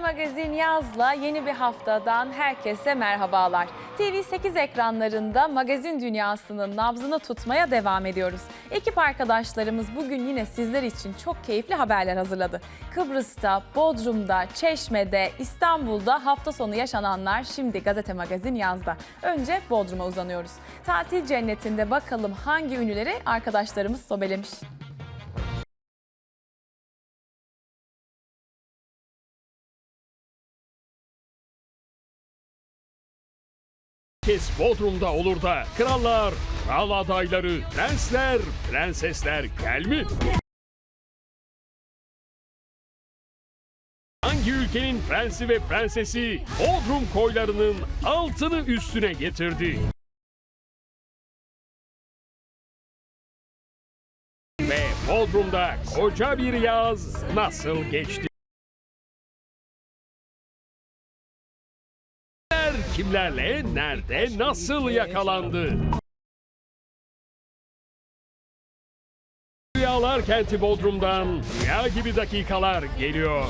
Magazin Yaz'la yeni bir haftadan herkese merhabalar. TV8 ekranlarında magazin dünyasının nabzını tutmaya devam ediyoruz. Ekip arkadaşlarımız bugün yine sizler için çok keyifli haberler hazırladı. Kıbrıs'ta, Bodrum'da, Çeşme'de, İstanbul'da hafta sonu yaşananlar şimdi Gazete Magazin Yaz'da. Önce Bodrum'a uzanıyoruz. Tatil cennetinde bakalım hangi ünlüleri arkadaşlarımız sobelemiş. Herkes Bodrum'da olur da krallar, kral adayları, prensler, prensesler gelmi? Hangi ülkenin prensi ve prensesi Bodrum koylarının altını üstüne getirdi? Ve Bodrum'da koca bir yaz nasıl geçti? Kimlerle, nerede, nasıl yakalandı? Rüyalar kenti Bodrum'dan rüya gibi dakikalar geliyor.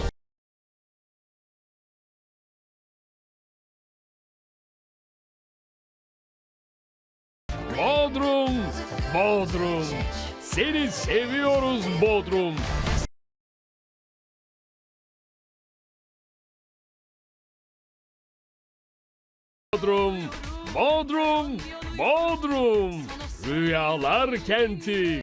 Bodrum, Bodrum. Seni seviyoruz Bodrum. Bodrum, Bodrum, Bodrum. Rüyalar kenti.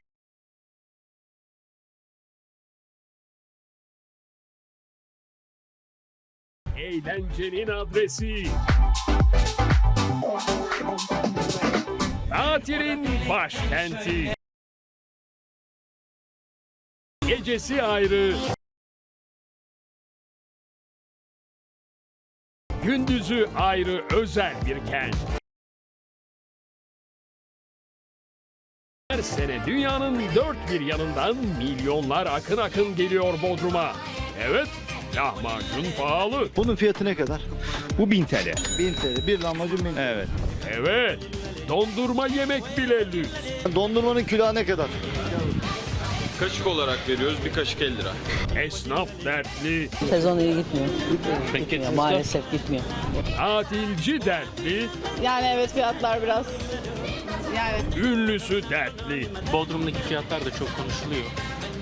Eğlencenin adresi. Tatilin başkenti. Gecesi ayrı. Gündüzü ayrı özel bir kent. Her sene dünyanın dört bir yanından milyonlar akın akın geliyor Bodrum'a. Evet, lahmacun pahalı. Bunun fiyatı ne kadar? Bu 1000 TL. 1000 TL. Bir lahmacun 1000 TL. Evet. Evet, dondurma yemek bile lüks. Dondurmanın külahı ne kadar? Kaşık olarak veriyoruz. Bir kaşık 50 lira. Esnaf dertli, Sezon iyi gitmiyor. Gitmiyor, maalesef gitmiyor. tatilci dertli, Yani evet fiyatlar biraz yani ünlüsü dertli. Bodrum'daki fiyatlar da çok konuşuluyor.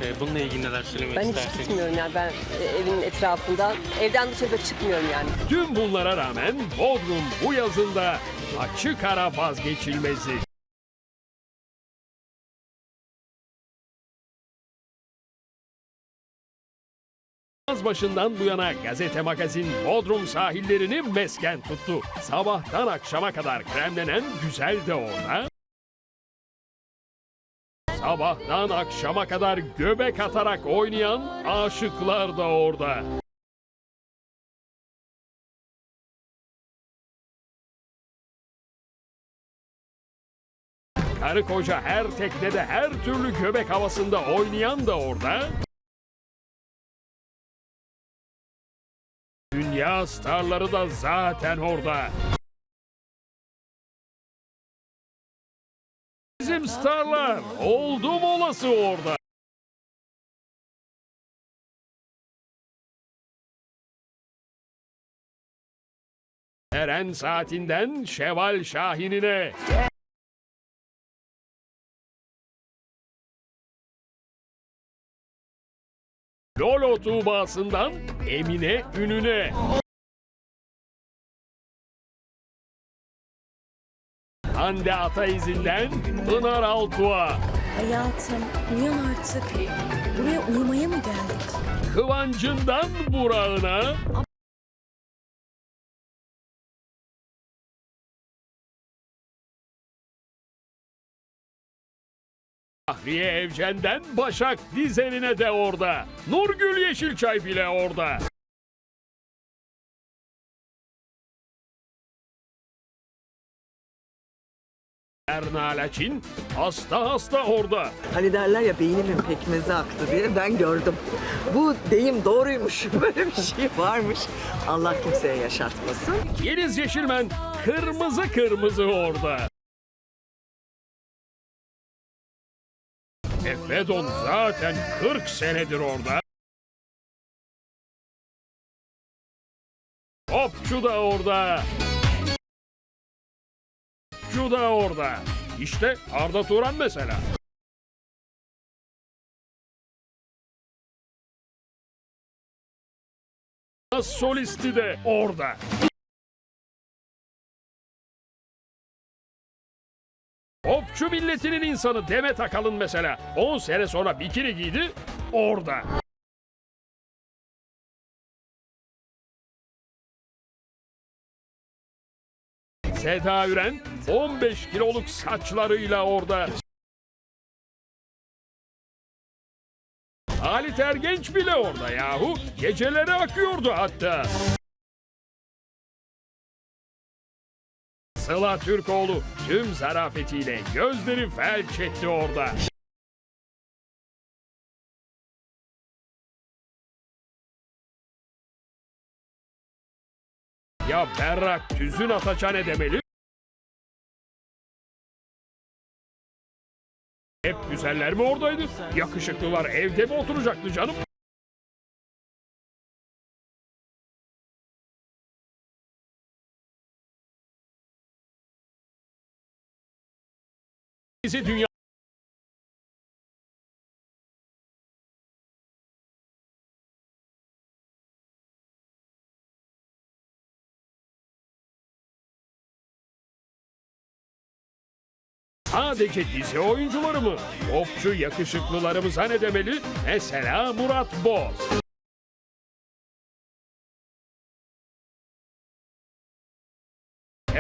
Ee, bununla ilgili neler söylemek Ben hiç gitmiyorum yani ben e, evin etrafından, evden dışarıda çıkmıyorum yani. Tüm bunlara rağmen Bodrum bu yazında açık ara vazgeçilmezi. Yaz başından bu yana gazete magazin Bodrum sahillerini mesken tuttu. Sabahtan akşama kadar kremlenen güzel de orada. Sabahtan akşama kadar göbek atarak oynayan aşıklar da orada. Karı koca her teknede her türlü göbek havasında oynayan da orada. Dünya starları da zaten orada. Bizim starlar oldum olası orada. Eren saatinden Şeval Şahin'ine. Lolo Tuğba'sından Emine Ününe. Hande Ataizi'nden Pınar Altuğ'a. Hayatım uyan artık. Buraya uyumaya mı geldik? Kıvancından Burak'ına. Fahriye Evcen'den Başak Dizen'ine de orada. Nurgül Yeşilçay bile orada. Erna Laçin hasta hasta orada. Hani derler ya beynimin pekmezi aktı diye ben gördüm. Bu deyim doğruymuş. Böyle bir şey varmış. Allah kimseye yaşatmasın. Yeliz Yeşilmen kırmızı kırmızı orada. Fedon zaten 40 senedir orada. Topçu da orada. Topçu da orada. İşte Arda Turan mesela. Solisti de orada. Popçu milletinin insanı Demet Akalın mesela 10 sene sonra bikini giydi orada. Seda Üren 15 kiloluk saçlarıyla orada. Halit Ergenç bile orada yahu. Geceleri akıyordu hatta. Sıla Türkoğlu tüm zarafetiyle gözleri felç etti orada. Ya Berrak Tüzün Ataç'a ne demeli? Hep güzeller mi oradaydı? Yakışıklılar evde mi oturacaktı canım? Dünya Sadece dizi oyuncuları mı? Popçu yakışıklılarımıza ne demeli? Mesela Murat Boz.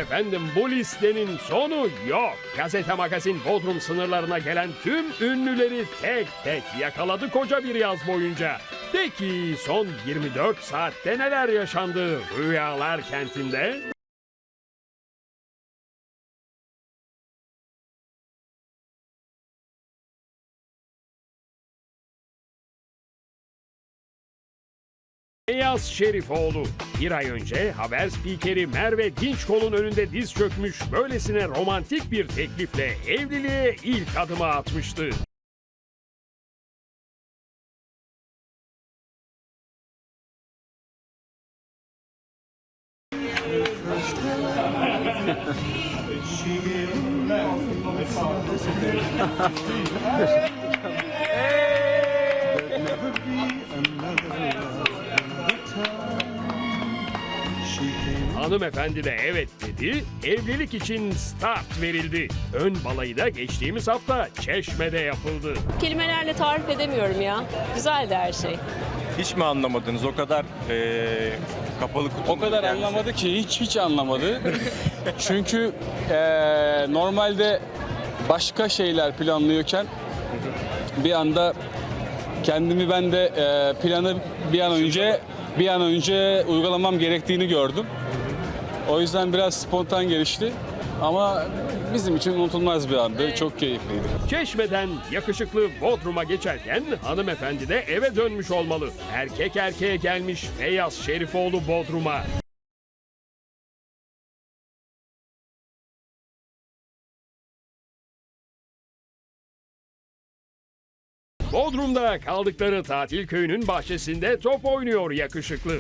Efendim bu listenin sonu yok. Gazete magazin Bodrum sınırlarına gelen tüm ünlüleri tek tek yakaladı koca bir yaz boyunca. Peki son 24 saatte neler yaşandı Rüyalar kentinde? Beyaz Şerifoğlu. Bir ay önce haber spikeri Merve Dinçkol'un önünde diz çökmüş böylesine romantik bir teklifle evliliğe ilk adımı atmıştı. Hanımefendi de evet dedi, evlilik için start verildi. Ön balayı da geçtiğimiz hafta Çeşme'de yapıldı. Kelimelerle tarif edemiyorum ya. Güzeldi her şey. Hiç mi anlamadınız? O kadar eee, kapalı kutu. O kadar anlamadı ki hiç hiç anlamadı. Çünkü eee, normalde başka şeyler planlıyorken bir anda kendimi ben de eee, planı bir an önce bir an önce uygulamam gerektiğini gördüm. O yüzden biraz spontan gelişti. Ama bizim için unutulmaz bir andı. Çok keyifliydi. Çeşme'den yakışıklı Bodrum'a geçerken hanımefendi de eve dönmüş olmalı. Erkek erkeğe gelmiş Feyyaz Şerifoğlu Bodrum'a. Bodrum'da kaldıkları tatil köyünün bahçesinde top oynuyor yakışıklı.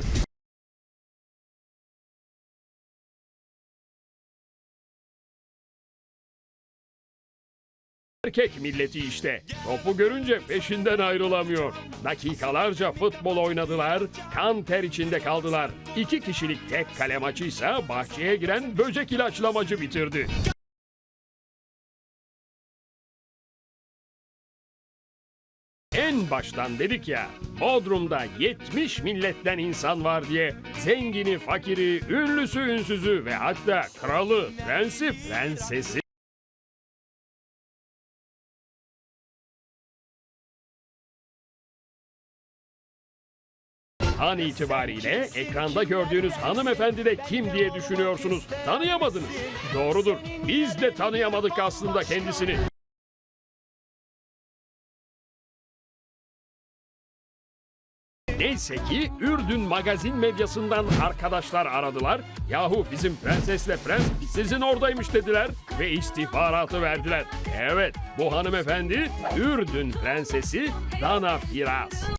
Erkek milleti işte. Topu görünce peşinden ayrılamıyor. Dakikalarca futbol oynadılar, kan ter içinde kaldılar. İki kişilik tek kale maçıysa bahçeye giren böcek ilaçlamacı bitirdi. En baştan dedik ya, Bodrum'da 70 milletten insan var diye zengini, fakiri, ünlüsü, ünsüzü ve hatta kralı, prensi, prensesi An itibariyle ekranda gördüğünüz hanımefendi de kim diye düşünüyorsunuz? Tanıyamadınız. Doğrudur. Biz de tanıyamadık aslında kendisini. Neyse ki Ürdün magazin medyasından arkadaşlar aradılar. Yahu bizim prensesle prens sizin oradaymış dediler ve istihbaratı verdiler. Evet bu hanımefendi Ürdün prensesi Dana Firas.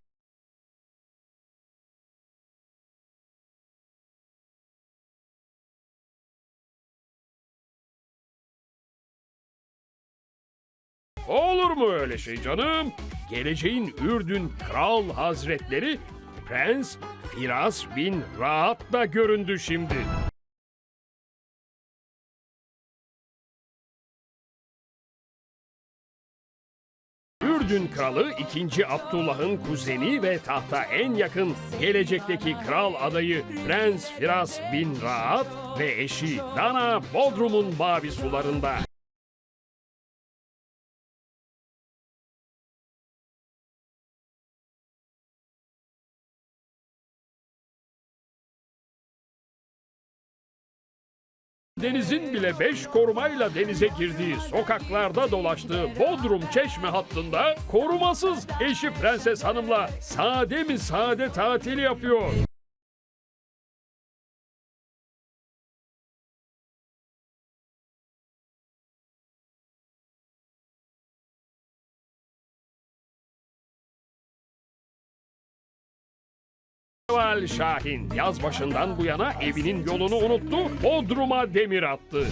Olur mu öyle şey canım? Geleceğin Ürdün Kral Hazretleri Prens Firas bin Rahat da göründü şimdi. Ürdün Kralı 2. Abdullah'ın kuzeni ve tahta en yakın gelecekteki kral adayı Prens Firas bin Rahat ve eşi Dana Bodrum'un mavi sularında. Denizin bile beş korumayla denize girdiği sokaklarda dolaştığı Bodrum Çeşme hattında korumasız eşi Prenses Hanım'la sade mi sade tatil yapıyor. Kemal Şahin yaz başından bu yana evinin yolunu unuttu, Bodrum'a demir attı.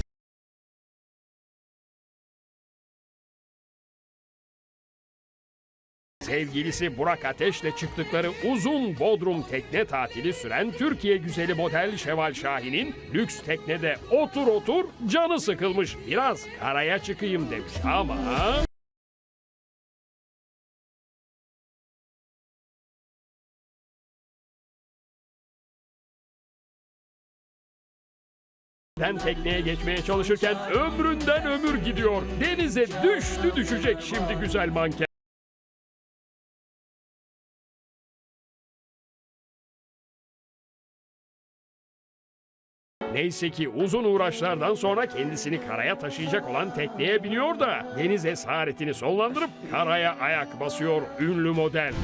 Sevgilisi Burak Ateş'le çıktıkları uzun Bodrum tekne tatili süren Türkiye güzeli model Şeval Şahin'in lüks teknede otur otur canı sıkılmış. Biraz karaya çıkayım demiş ama... Ben tekneye geçmeye çalışırken ömründen ömür gidiyor. Denize düştü düşecek şimdi güzel manken. Neyse ki uzun uğraşlardan sonra kendisini karaya taşıyacak olan tekneye biniyor da deniz esaretini sonlandırıp karaya ayak basıyor ünlü model.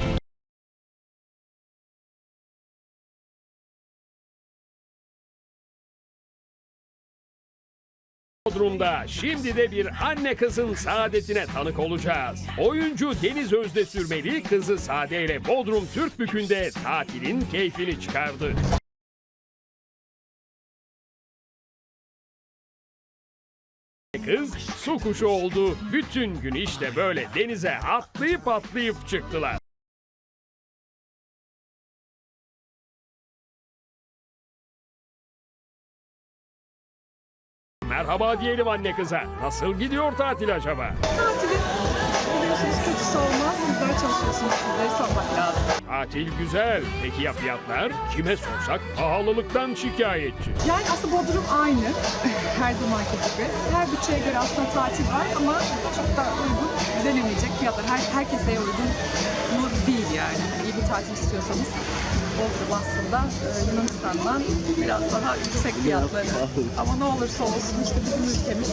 Bodrum'da şimdi de bir anne kızın saadetine tanık olacağız. Oyuncu Deniz Özde Sürmeli kızı Sade ile Bodrum Türkbükü'nde tatilin keyfini çıkardı. Kız su kuşu oldu. Bütün gün işte böyle denize atlayıp atlayıp çıktılar. Merhaba diyelim anne kıza. Nasıl gidiyor tatil acaba? Tatilin biliyorsunuz kötüsü olmaz. Sizler çalışıyorsunuz. Sizleri sormak lazım. Tatil güzel. Peki ya fiyatlar? Kime sorsak pahalılıktan şikayetçi. Yani aslında Bodrum aynı. Her zamanki gibi. Her bütçeye göre aslında tatil var ama çok da uygun denemeyecek fiyatlar. Her, herkese uygun değil yani. İyi bir tatil istiyorsanız Bodrum aslında e, Yunanistan'dan biraz daha yüksek fiyatları. Ama ne olursa olsun işte bizim ülkemiz.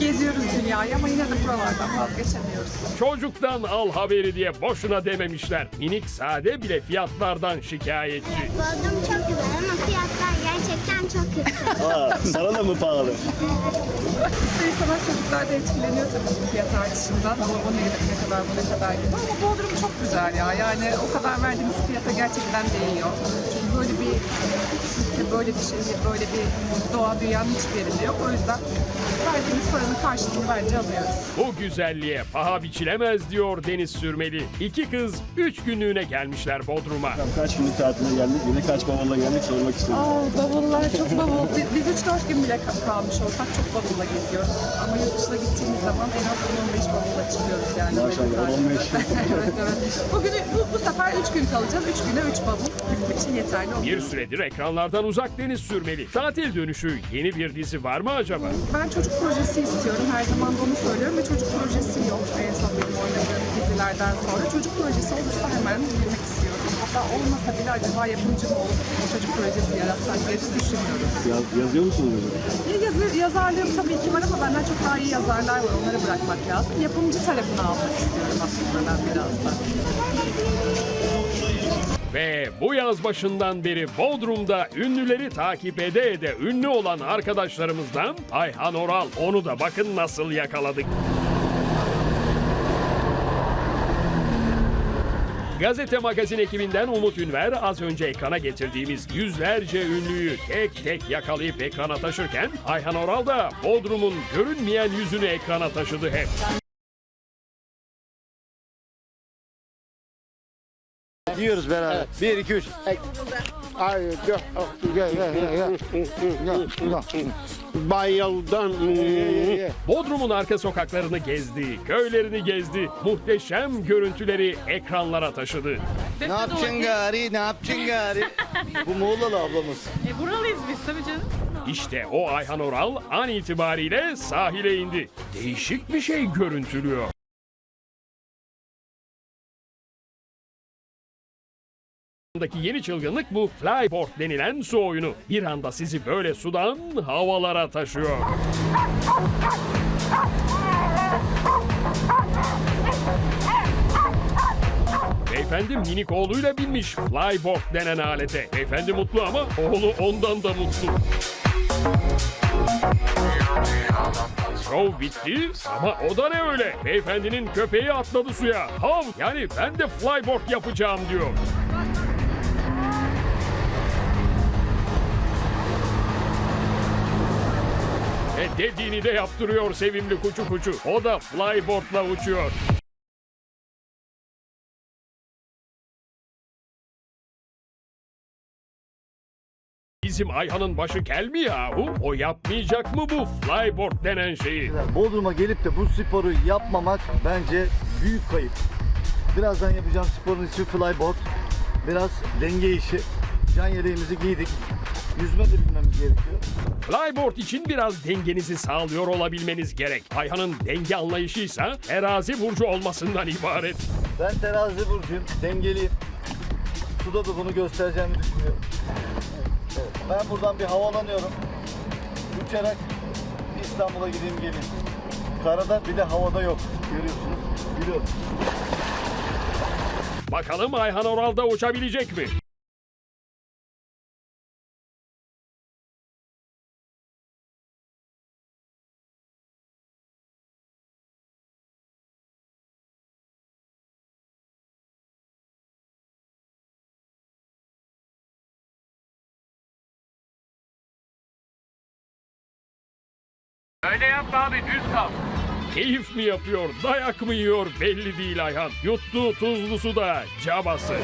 Geziyoruz dünyayı ama yine de buralardan vazgeçemiyoruz. Çocuktan al haberi diye boşuna dememişler. Minik sade bile fiyatlardan şikayetçi. Bodrum çok güzel ama fiyatlar gerçekten çok kötü. Aa, sana da mı pahalı? İster istemez çocuklar da etkileniyor tabii ki fiyat artışından. Ama o ne, ne kadar bu ne kadar gibi. Ama Bodrum çok güzel ya. Yani o kadar verdiğimiz fiyata gerçekten değiyor. Böyle bir böyle bir şey, böyle bir doğa dünyanın hiçbir yerinde yok. O yüzden verdiğimiz paranın karşılığını bence alıyoruz. Bu güzelliğe paha biçilemez diyor Deniz Sürmeli. İki kız üç günlüğüne gelmişler Bodrum'a. Kaç günlük tatile geldik, yine kaç bavulla geldik sormak istedim. Aa, bavullar çok bavul. Biz- Biz 3-4 gün bile ka- kalmış olsak çok bavulla geziyoruz. Ama yurt dışına gittiğimiz zaman en az 15 bavulla çıkıyoruz yani. Maşallah, bir 15. evet evet. Bugün bu, bu sefer 3 gün kalacağız. 3 güne 3 bavul bizim için yeterli. Bir süredir ekranlardan uzak Deniz Sürmeli. Tatil dönüşü yeni bir dizi var mı acaba? Ben çocuk projesi istiyorum. Her zaman da onu söylüyorum ve çocuk projesi yok. En son benim oynadığım dizilerden sonra. Çocuk projesi olursa hemen girmek istiyorum. Hatta olmasa bile acaba yapımcı mı olup çocuk projesi yaratsak diye düşünüyoruz. Yaz, yazıyor musunuz? Ya yazı, yazarlığım tabii ki var ama benden çok daha iyi yazarlar var. Onları bırakmak lazım. Yapımcı tarafını almak istiyorum aslında ben biraz da. Ve bu yaz başından beri Bodrum'da ünlüleri takip ede ede ünlü olan arkadaşlarımızdan Ayhan Oral. Onu da bakın nasıl yakaladık. Gazete Magazin ekibinden Umut Ünver az önce ekrana getirdiğimiz yüzlerce ünlüyü tek tek yakalayıp ekrana taşırken Ayhan Oral da Bodrum'un görünmeyen yüzünü ekrana taşıdı hep. Yiyoruz beraber. Bir, iki, üç. Bayıldım. Bodrum'un arka sokaklarını gezdi, köylerini gezdi, muhteşem görüntüleri ekranlara taşıdı. Ne yapacaksın gari, ne yapacaksın gari? Bu Muğla'lı ablamız. E, buralıyız biz tabii canım. İşte o Ayhan Oral an itibariyle sahile indi. Değişik bir şey görüntülüyor. Daki yeni çılgınlık bu flyboard denilen su oyunu. Bir anda sizi böyle sudan havalara taşıyor. Beyefendi minik oğluyla binmiş flyboard denen alete. Beyefendi mutlu ama oğlu ondan da mutlu. Şov bitti ama o da ne öyle? Beyefendinin köpeği atladı suya. Hav yani ben de flyboard yapacağım diyor. Dediğini de yaptırıyor sevimli kuçu kuçu. O da flyboardla uçuyor. Bizim Ayhan'ın başı kel mi yahu? O yapmayacak mı bu flyboard denen şeyi? Bodrum'a gelip de bu sporu yapmamak bence büyük kayıp. Birazdan yapacağım sporun ismi flyboard. Biraz denge işi. Can yeleğimizi giydik. Yüzme de bilmemiz gerekiyor. Flyboard için biraz dengenizi sağlıyor olabilmeniz gerek. Ayhan'ın denge anlayışıysa terazi burcu olmasından ibaret. Ben terazi burcuyum, dengeliyim. Suda da bunu göstereceğimi düşünüyorum. Evet, Ben buradan bir havalanıyorum. Uçarak İstanbul'a gideyim geleyim. Karada bir de havada yok. Görüyorsunuz. Biliyorum. Bakalım Ayhan Oral da uçabilecek mi? Öyle yapma abi düz kal. Keyif mi yapıyor, dayak mı yiyor belli değil Ayhan. Yuttuğu tuzlu su da cabası.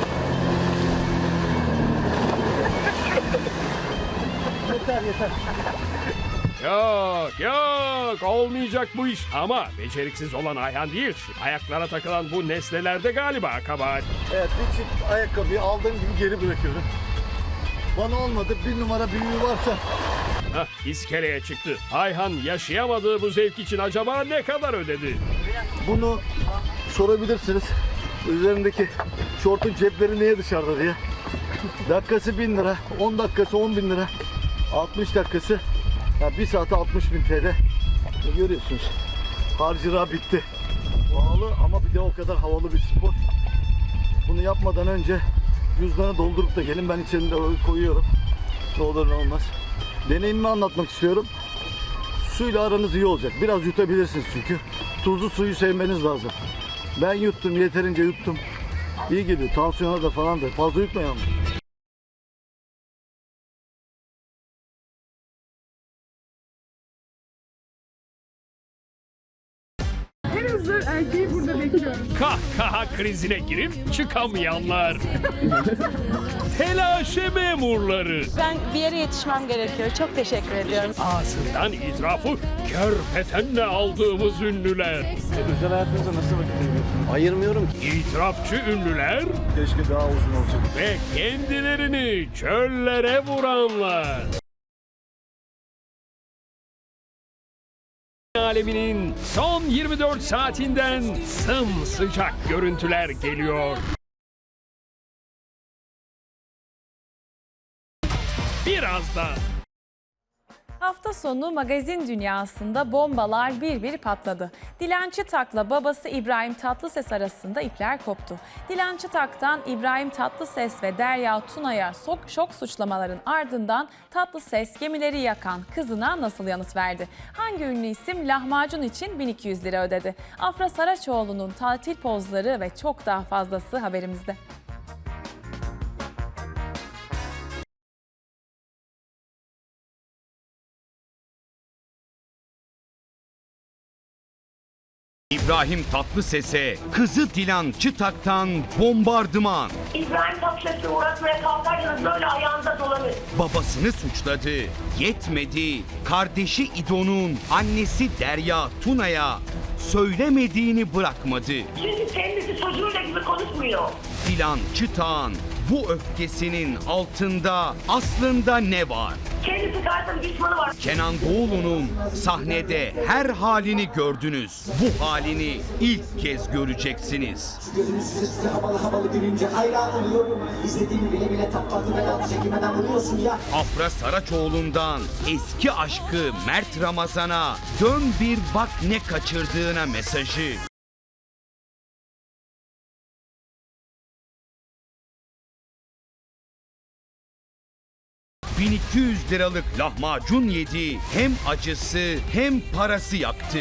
Yeter yeter. Yok yok olmayacak bu iş. Ama beceriksiz olan Ayhan değil. Ayaklara takılan bu nesnelerde galiba kabahat. Evet bir çift ayakkabıyı aldığım gibi geri bırakıyorum. Bana olmadı bir numara büyüğü varsa Hah iskeleye çıktı. Ayhan yaşayamadığı bu zevk için acaba ne kadar ödedi? bunu sorabilirsiniz. Üzerindeki şortun cepleri niye dışarıda diye. Dakikası 1000 lira, 10 dakikası 10 bin lira, 60 dakikası ya 1 saate 60 bin TL. E, Görüyorsunuz harcıra bitti. Pahalı ama bir de o kadar havalı bir spor. Bunu yapmadan önce cüzdanı doldurup da gelin ben içerisinde koyuyorum. Ne olur olmaz. Deneyimimi anlatmak istiyorum. Suyla aranız iyi olacak. Biraz yutabilirsiniz çünkü. Tuzlu suyu sevmeniz lazım. Ben yuttum, yeterince yuttum. İyi geliyor. Tansiyona da falan da. Fazla yutmayalım. Kahkaha krizine girip çıkamayanlar. Telaşe memurları. Ben bir yere yetişmem gerekiyor. Çok teşekkür ediyorum. Ağzından itirafı körpetenle aldığımız ünlüler. Özel hayatınızda nasıl vakit ayırıyorsunuz? Ayırmıyorum ki. İtirafçı ünlüler Keşke daha uzun olsaydı. ve kendilerini çöllere vuranlar. Aleminin son 24 saatinden sımsıcak görüntüler geliyor. Birazdan. Hafta sonu magazin dünyasında bombalar bir bir patladı. Dilan Çıtak'la babası İbrahim Tatlıses arasında ipler koptu. Dilan Çıtak'tan İbrahim Tatlıses ve Derya Tuna'ya şok, şok suçlamaların ardından Tatlıses gemileri yakan kızına nasıl yanıt verdi? Hangi ünlü isim lahmacun için 1200 lira ödedi? Afra Saraçoğlu'nun tatil pozları ve çok daha fazlası haberimizde. İbrahim Tatlıses'e kızı Dilan Çıtak'tan bombardıman. İbrahim Tatlıses'le uğraşmaya kalkarsanız böyle ayağınıza dolanır. Babasını suçladı. Yetmedi. Kardeşi İdo'nun annesi Derya Tuna'ya söylemediğini bırakmadı. Çünkü kendisi çocuğuyla gibi konuşmuyor. Dilan Çıtak'ın bu öfkesinin altında aslında ne var? Kendisi karşısında düşmanı var. Kenan Doğulu'nun sahnede her halini gördünüz. Bu halini ilk kez göreceksiniz. Gözünüz sesli havalı havalı gülünce hayran oluyorum. İzlediğimi bile bile takladı ve çekimeden vuruyorsun ya. Afra Saraçoğlu'ndan eski aşkı Mert Ramazan'a dön bir bak ne kaçırdığına mesajı. ...1200 liralık lahmacun yedi. Hem acısı hem parası yaktı.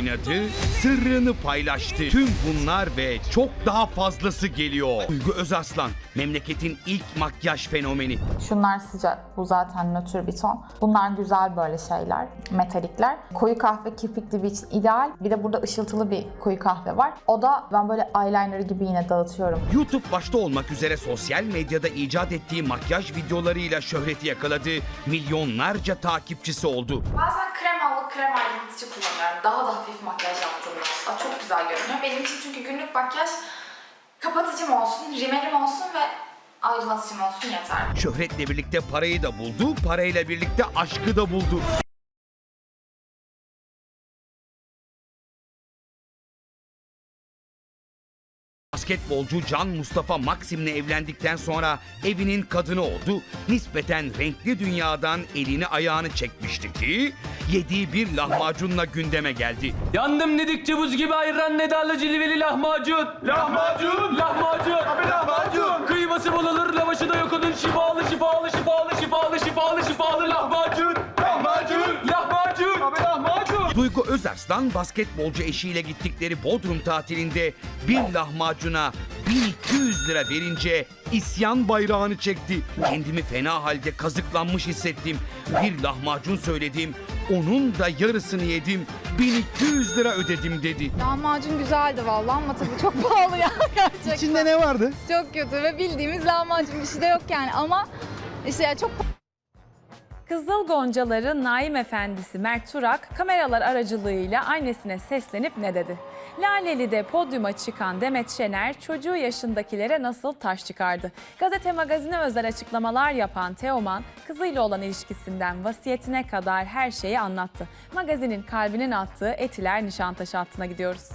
Oynadı, sırrını paylaştı. Tüm bunlar ve çok daha fazlası geliyor. Duygu Özaslan, memleketin ilk makyaj fenomeni. Şunlar sıcak. Bu zaten nötr bir ton. Bunlar güzel böyle şeyler. Metalikler. Koyu kahve kirpik dibi için ideal. Bir de burada ışıltılı bir koyu kahve var. O da ben böyle eyeliner gibi yine dağıtıyorum. YouTube başta olmak üzere sosyal medyada icat ettiği makyaj videolarıyla şöhreti yakaladı. Milyonlarca takipçisi oldu. Bazen krem alıp krem ayrıntıcı kullanıyorum. Daha da hafif makyaj yaptığımda. Aa, Çok güzel görünüyor. Benim için çünkü günlük makyaj kapatıcım olsun, rimelim olsun ve aydınlatıcım olsun yeter. Şöhretle birlikte parayı da buldu, parayla birlikte aşkı da buldu. Basketbolcu Can Mustafa Maksim'le evlendikten sonra evinin kadını oldu. Nispeten renkli dünyadan elini ayağını çekmişti ki yediği bir lahmacunla gündeme geldi. Yandım dedikçe buz gibi ayran ne darlı cilveli lahmacun. Lahmacun. Lahmacun. Abi lahmacun. Kıyması bol olur lavaşı da yok onun Özarslan basketbolcu eşiyle gittikleri Bodrum tatilinde bir lahmacuna 1200 lira verince isyan bayrağını çekti. Kendimi fena halde kazıklanmış hissettim. Bir lahmacun söyledim, onun da yarısını yedim. 1200 lira ödedim dedi. Lahmacun güzeldi vallahi ama tabii çok pahalı ya gerçekten. İçinde ne vardı? Çok kötü ve bildiğimiz lahmacun bir şey de yok yani ama işte ya çok Kızıl Goncaları Naim Efendisi Mert Turak kameralar aracılığıyla annesine seslenip ne dedi? Laleli'de podyuma çıkan Demet Şener çocuğu yaşındakilere nasıl taş çıkardı? Gazete magazine özel açıklamalar yapan Teoman kızıyla olan ilişkisinden vasiyetine kadar her şeyi anlattı. Magazinin kalbinin attığı Etiler Nişantaşı hattına gidiyoruz.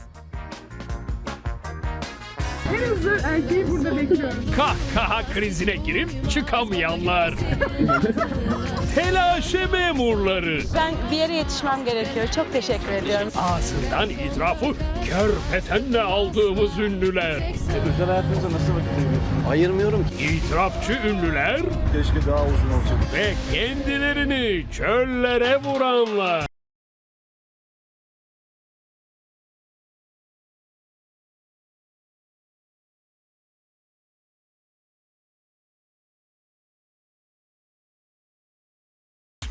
En hızlı erkeği burada bekliyorum. Kahkaha krizine girip çıkamayanlar. Telaşe memurları. Ben bir yere yetişmem gerekiyor. Çok teşekkür ediyorum. Ağzından itirafı körpetenle aldığımız ünlüler. Özel hayatınızda nasıl vakit ayırıyorsunuz? Ayırmıyorum ki. İtirafçı ünlüler Keşke daha uzun olsaydı. ve kendilerini çöllere vuranlar.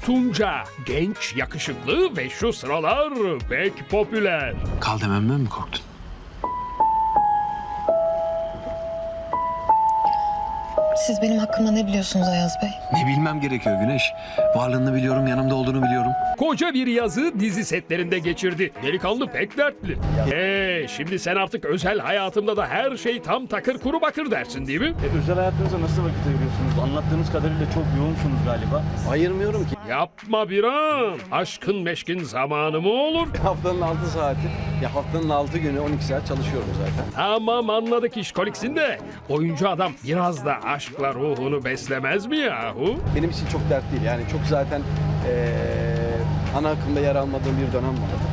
Tunca genç, yakışıklı ve şu sıralar pek popüler. Kal dememden mi korktun? Siz benim hakkımda ne biliyorsunuz Ayaz Bey? Ne bilmem gerekiyor Güneş. Varlığını biliyorum, yanımda olduğunu biliyorum. Koca bir yazı dizi setlerinde geçirdi. Delikanlı pek dertli. Ee, şimdi sen artık özel hayatımda da her şey tam takır kuru bakır dersin değil mi? E, özel hayatınızda nasıl vakit ayırıyorsunuz? Anlattığınız kadarıyla çok yoğunsunuz galiba. Ayırmıyorum ki. Yapma bir an. Aşkın meşkin zamanı mı olur? Haftanın 6 saati, ya haftanın 6 günü 12 saat çalışıyorum zaten. Tamam anladık işkoliksin de. Oyuncu adam biraz da aşkla ruhunu beslemez mi yahu? Benim için çok dert değil. Yani çok zaten eee ana akımda yer almadığım bir dönem vardı.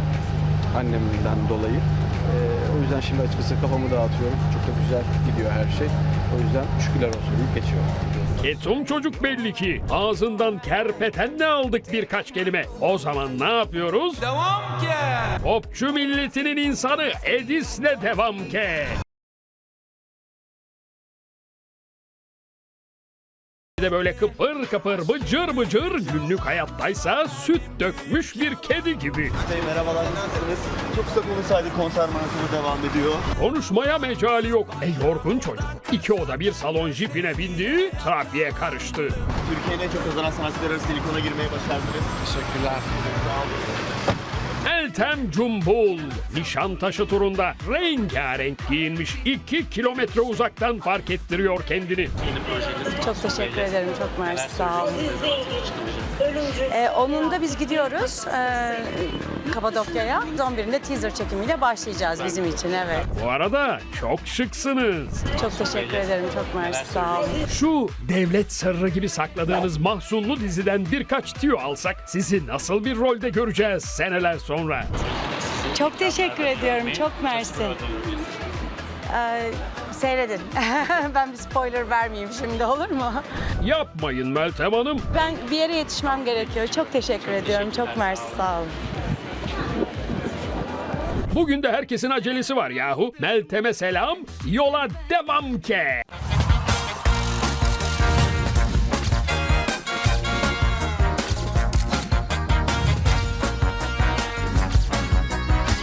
Annemden dolayı. Eee, o yüzden şimdi açıkçası kafamı dağıtıyorum. Çok da güzel gidiyor her şey. O yüzden şükürler olsun deyip geçiyor. Ketum çocuk belli ki. Ağzından kerpetenle aldık birkaç kelime. O zaman ne yapıyoruz? Devam ke. Popçu milletinin insanı Edis'le devam ke. Bir de böyle kıpır kıpır bıcır bıcır günlük hayattaysa süt dökmüş bir kedi gibi. Bey merhabalar nasılsınız? Çok kısa konuşsaydık konser maratonu devam ediyor. Konuşmaya mecali yok. E yorgun çocuk. İki oda bir salon jipine bindi, trafiğe karıştı. Türkiye'nin en çok kazanan sanatçılar arasında ilk ona girmeyi başardınız. Teşekkürler. Meltem Cumbul Nişantaşı turunda rengarenk giyinmiş 2 kilometre uzaktan fark ettiriyor kendini. Çok teşekkür ederim. Çok mersi. Sağ olun. Ee, onun da biz gidiyoruz ee, Kapadokya'ya. 11'inde teaser çekimiyle başlayacağız bizim için. Evet. Bu arada çok şıksınız. Çok teşekkür ederim. Çok mersi. Sağ olun. Şu devlet sırrı gibi sakladığınız mahzunlu diziden birkaç tüyo alsak sizi nasıl bir rolde göreceğiz seneler sonra. Çok teşekkür ediyorum. Çok mersi. Ee, seyredin. ben bir spoiler vermeyeyim şimdi olur mu? Yapmayın Meltem Hanım. Ben bir yere yetişmem gerekiyor. Çok teşekkür ediyorum. Çok mersi. Sağ olun. Bugün de herkesin acelesi var yahu. Meltem'e selam, yola devam ke.